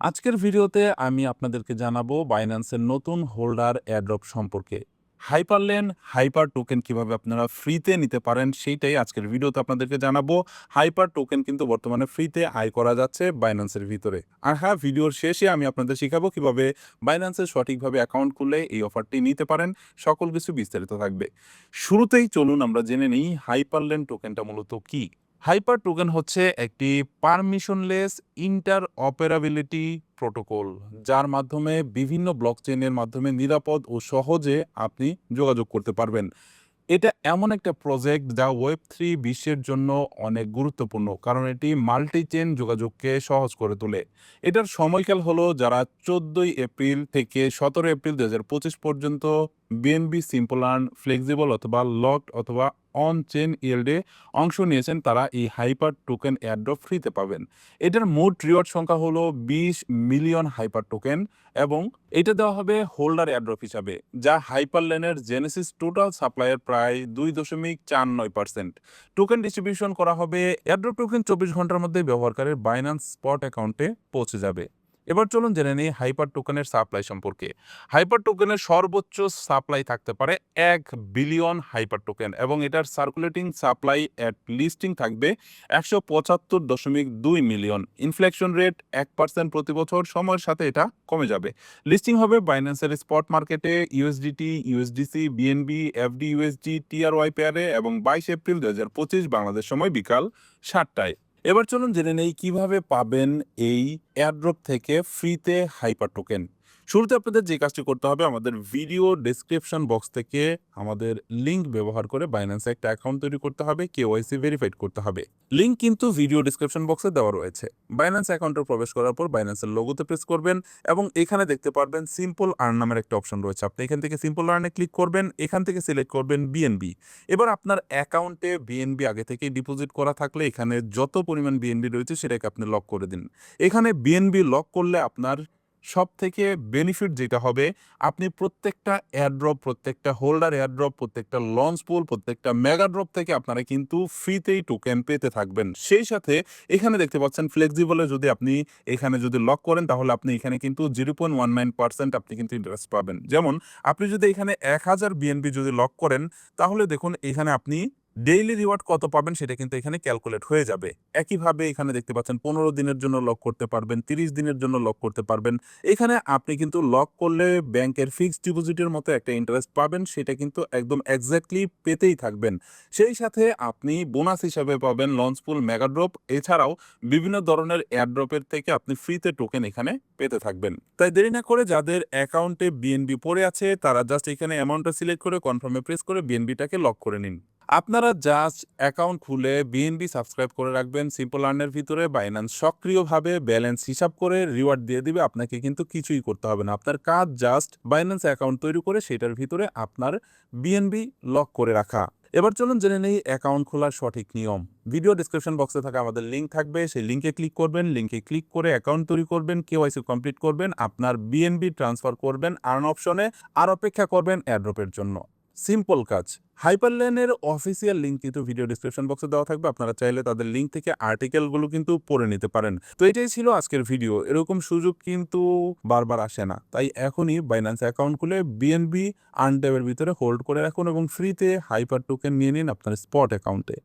আজকের ভিডিওতে আমি আপনাদেরকে জানাব বাইন্যান্সের নতুন হোল্ডার এয়ারড্রপ সম্পর্কে। হাইপারলেন হাইপার টোকেন কীভাবে আপনারা ফ্রিতে নিতে পারেন সেইটাই আজকের ভিডিওতে আপনাদেরকে জানাব। হাইপার টোকেন কিন্তু বর্তমানে ফ্রিতে আয় করা যাচ্ছে বাইন্যান্সের ভিতরে। আর হ্যাঁ ভিডিওর শেষে আমি আপনাদের শেখাবো কীভাবে বাইন্যান্সের সঠিকভাবে অ্যাকাউন্ট খুললে এই অফারটি নিতে পারেন। সকল কিছু বিস্তারিত থাকবে। শুরুতেই চলুন আমরা জেনে নিই হাইপারলেন টোকেনটা মূলত কি। হাইপার টোকেন হচ্ছে একটি পারমিশনলেস ইন্টার অপারেবিলিটি প্রোটোকল, যার মাধ্যমে বিভিন্ন ব্লকচেনের মাধ্যমে নিরাপদ ও সহজে আপনি যোগাযোগ করতে পারবেন। এটা এমন একটা প্রজেক্ট যা ওয়েব থ্রি বিশ্বের জন্য অনেক গুরুত্বপূর্ণ, কারণ এটি মাল্টি চেন যোগাযোগকে সহজ করে তোলে। এটার সময়কাল হলো যারা চোদ্দই এপ্রিল থেকে সতেরো এপ্রিল দু হাজার পঁচিশ পর্যন্ত বিএনবি সিম্পল আর্ন ফ্লেক্সিবল অথবা লকড অথবা অন চেন ইয়েল্ডে অংশ নিয়েছেন তারা এই হাইপার টোকেন এয়ারড্রপ ফ্রিতে পাবেন। এটার মোট রিওয়ার্ড সংখ্যা হলো বিশ মিলিয়ন হাইপার টোকেন এবং এটা দেওয়া হবে হোল্ডার এয়ারড্রপ হিসাবে, যা হাইপার লেনের জেনেসিস টোটাল সাপ্লাইয়ের প্রায় দুই দশমিক চার নয় পার্সেন্ট। টোকেন ডিস্ট্রিবিউশন করা হবে এয়ারড্রপ টোকেন চব্বিশ ঘণ্টার মধ্যে ব্যবহারকারীর বাইন্যান্স স্পট অ্যাকাউন্টে পৌঁছে যাবে। এবার চলুন জেনে নিই হাইপার টোকেনের সাপ্লাই সম্পর্কে। হাইপার টোকেনের সর্বোচ্চ সাপ্লাই থাকতে পারে এক বিলিয়ন হাইপার টোকেন এবং এটার সার্কুলেটিং সাপ্লাই অ্যাট লিস্টিং থাকবে একশো পঁচাত্তর দশমিক দুই মিলিয়ন। ইনফ্লেকশন রেট এক পার্সেন্ট প্রতি বছর, সময়ের সাথে এটা কমে যাবে। লিস্টিং হবে বাইন্যান্সের স্পট মার্কেটে USDT USDC BNB FD USD TRY পেয়ারে এবং বাইশ এপ্রিল দু হাজার পঁচিশ বাংলাদেশ সময় বিকাল সাতটায়। এবার চলুন জেনে নেই কীভাবে পাবেন এই এয়ারড্রপ থেকে ফ্রিতে হাইপার টোকেন শুরুতে আপনাদের যে কাজটি করতে হবে, আমাদের ভিডিও ডেসক্রিপশন বক্স থেকে আমাদের লিংক ব্যবহার করে বাইন্যান্সে একটা অ্যাকাউন্ট তৈরি করতে হবে কেওয়াইসি ভেরিফাইড করতে হবে। লিংক কিন্তু ভিডিও ডেসক্রিপশন বক্সে দেওয়া রয়েছে। বাইন্যান্স অ্যাকাউন্টে প্রবেশ করার পর বাইন্যান্সের লোগোতে প্রেস করবেন এবং এখানে দেখতে পারবেন সিম্পল আর্ন নামের একটা অপশন রয়েছে। আপনি এখান থেকে সিম্পল আর্নে ক্লিক করবেন, এখান থেকে সিলেক্ট করবেন বিএনবি এবার আপনার অ্যাকাউন্টে বিএনবি আগে থেকে ডিপোজিট করা থাকলে এখানে যত পরিমাণ বিএনবি রয়েছে সেটাকে আপনি লক করে দিন। এখানে বিএনবি লক করলে আপনার সব থেকে বেনিফিট যেটা হবে, আপনি প্রত্যেকটা এয়ারড্রপ প্রত্যেকটা হোল্ডার এয়ারড্রপ প্রত্যেকটা লঞ্চ পুল প্রত্যেকটা মেগা ড্রপ থেকে আপনারা কিন্তু ফ্রিতেই টোকেন পেতে থাকবেন। সেই সাথে এখানে দেখতে পাচ্ছেন ফ্লেক্সিবলে যদি আপনি এখানে যদি লক করেন, তাহলে আপনি এখানে কিন্তু zero point one nine percent আপনি কিন্তু ইন্টারেস্ট পাবেন। যেমন, আপনি যদি এখানে এক হাজার বিএনবি যদি লক করেন, তাহলে দেখুন এখানে আপনি ডেইলি রিওয়ার্ড কত পাবেন সেটা কিন্তু এখানে ক্যালকুলেট হয়ে যাবে। একইভাবে এখানে দেখতে পাচ্ছেন পনেরো দিনের জন্য লক করতে পারবেন, তিরিশ দিনের জন্য লক করতে পারবেন। এখানে আপনি কিন্তু লক করলে ব্যাংকের ফিক্সড ডিপোজিটের মতো একটা ইন্টারেস্ট পাবেন, সেটা কিন্তু একদম এক্স্যাক্টলি পেতেই থাকবেন। সেই সাথে আপনি বোনাস হিসাবে পাবেন লঞ্চ পুল মেগাড্রপ এছাড়াও বিভিন্ন ধরনের এয়ারড্রপের থেকে আপনি ফ্রিতে টোকেন এখানে পেতে থাকবেন। তাই দেরি না করে যাদের অ্যাকাউন্টে বিএনবি পড়ে আছে, তারা জাস্ট এখানে অ্যামাউন্টটা সিলেক্ট করে কনফার্মে প্রেস করে বিএনবিটাকে লক করে নিন। আপনারা জাস্ট অ্যাকাউন্ট খুলে বিএনবি সাবস্ক্রাইব করে রাখবেন সিম্পল আর্নের ভিতরে বাইন্যান্স সক্রিয়ভাবে ব্যালেন্স হিসাব করে রিওয়ার্ড দিয়ে দিবে, আপনাকে কিন্তু কিছুই করতে হবে না। আপনার কাজ জাস্ট বাইন্যান্স অ্যাকাউন্ট তৈরি করে সেটার ভিতরে আপনার বিএনবি লক করে রাখা। এবার চলুন জেনে নেই অ্যাকাউন্ট খোলার সঠিক নিয়ম। ভিডিও ডিসক্রিপশন বক্সে থাকা আমাদের লিঙ্ক থাকবে, সেই লিঙ্কে ক্লিক করবেন লিঙ্কে ক্লিক করে অ্যাকাউন্ট তৈরি করবেন কেওয়াইসি কমপ্লিট করবেন, আপনার বিএনবি ট্রান্সফার করবেন আর্ন অপশনে আর অপেক্ষা করবেন অ্যাড্রপের জন্য। সিম্পল কাজ। হাইপারলেনের অফিসিয়াল লিঙ্ক কিন্তু ভিডিও ডিসক্রিপশন বক্সে দেওয়া থাকবে। আপনারা চাইলে তাদের লিঙ্ক থেকে আর্টিকেলগুলো কিন্তু পড়ে নিতে পারেন। তো এটাই ছিল আজকের ভিডিও এরকম সুযোগ কিন্তু বারবার আসে না। তাই এখনই বাইন্যান্স অ্যাকাউন্ট খুলে বিএনবি আনট্যাবের ভিতরে হোল্ড করে রাখুন এবং ফ্রিতে হাইপার টোকেন নিয়ে নিন আপনার স্পট অ্যাকাউন্টে